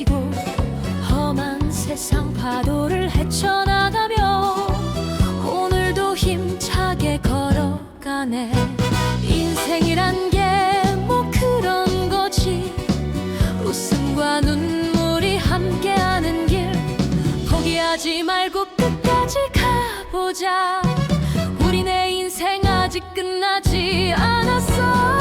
지고 험한 세상 파도를 헤쳐나가며 오늘도 힘차게 걸어가네. 인생이란 게 뭐 그런 거지? 웃음과 눈물이 함께하는 길. 포기하지 말고 끝까지 가보자. 우리 내 인생 아직 끝나지 않았어.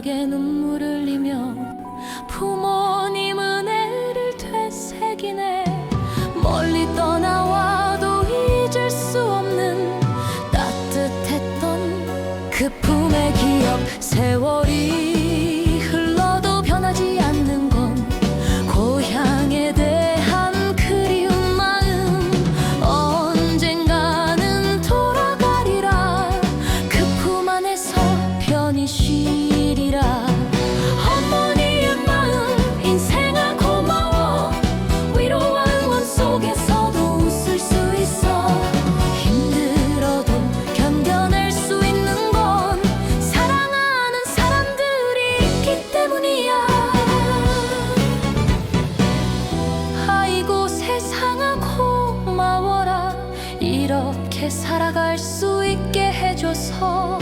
묘하게 눈물을 흘리며 부모님은 애를 되새기네. 멀리 떠나와도 잊을 수 없는 따뜻했던 그 품의 기억 세월이 이렇게 살아갈 수 있게 해줘서